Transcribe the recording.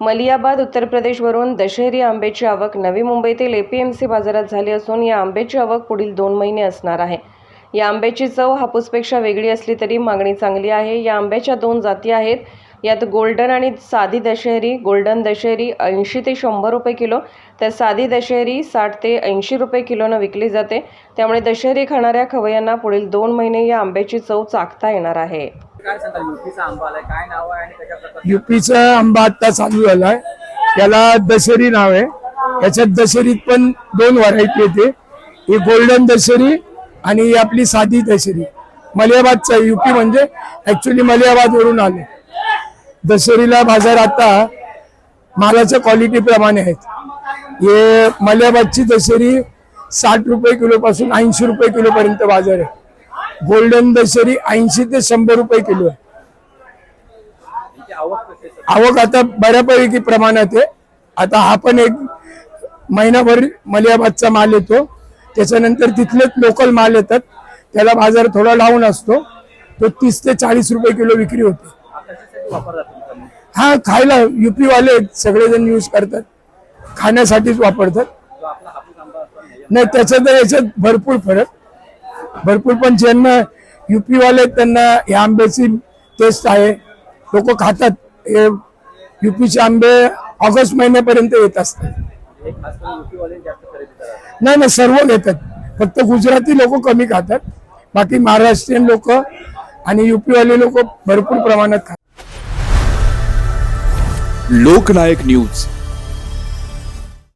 मलियाबाद उत्तर प्रदेशवरून दशहरी आंब्याची आवक नवी मुंबईतील एपीएमसी बाजारात झाली असून या आंब्याची आवक पुढील दोन महिने असणार आहे. या आंब्याची चव हापूसपेक्षा वेगळी असली तरी मागणी चांगली आहे. या आंब्याच्या दोन जाती आहेत. यात गोल्डन आणि साधी दशहरी गोल्डन दशहरी ऐंशी ते शंभर रुपये किलो तर साधी दशहरी साठ ते ऐंशी रुपये किलोनं विकली जाते. त्यामुळे दशहरी खाणाऱ्या खवय्यांना पुढील दोन महिने या आंब्याची चव चाखता येणार आहे. काय युपीचा आंबा आलाय. काय नाव आहे आणि युपीचा आंबा आता चालू झालाय. त्याला दशेरी नाव आहे. याच्यात दशेरीत पण दोन व्हरायटी येते. ही गोल्डन दशेरी आणि ही आपली साधी दशेरी मलियाबादचा युपी म्हणजे ऍक्च्युली मलियाबाद वरून आले. दशेरीला बाजार आता मालाच्या क्वालिटी प्रमाणे आहेत. हे मलियाबादची दशेरी साठ रुपये किलो पासून ऐंशी रुपये किलो पर्यंत बाजार आहे. गोल्डन दशेरी ऐंशी ते शंभर रुपये किलो आहे. आवक आता बऱ्यापैकी प्रमाणात आहे. आता हा पण एक महिनाभर मलियाबादचा माल येतो. त्याच्यानंतर तिथलेच लोकल माल येतात. त्याला बाजार थोडा डाऊन असतो. तो तीस ते चाळीस रुपये किलो विक्री होते. हा खायला युपीवाले सगळेजण यूज करतात. खाण्यासाठीच वापरतात. नाही त्याच्यात तर याच्यात भरपूर फरक. भरपूर पण ज्यांना युपीवाले आहेत, त्यांना हे आंब्याची टेस्ट आहे. लोक खातात. हे युपीचे आंबे ऑगस्ट महिन्यापर्यंत येत असतात. नाही नाही सर्व घेतात. फक्त गुजराती लोक कमी खातात. बाकी महाराष्ट्रीयन लोक आणि युपीवाले लोक भरपूर प्रमाणात खातात. लोकनायक न्यूज.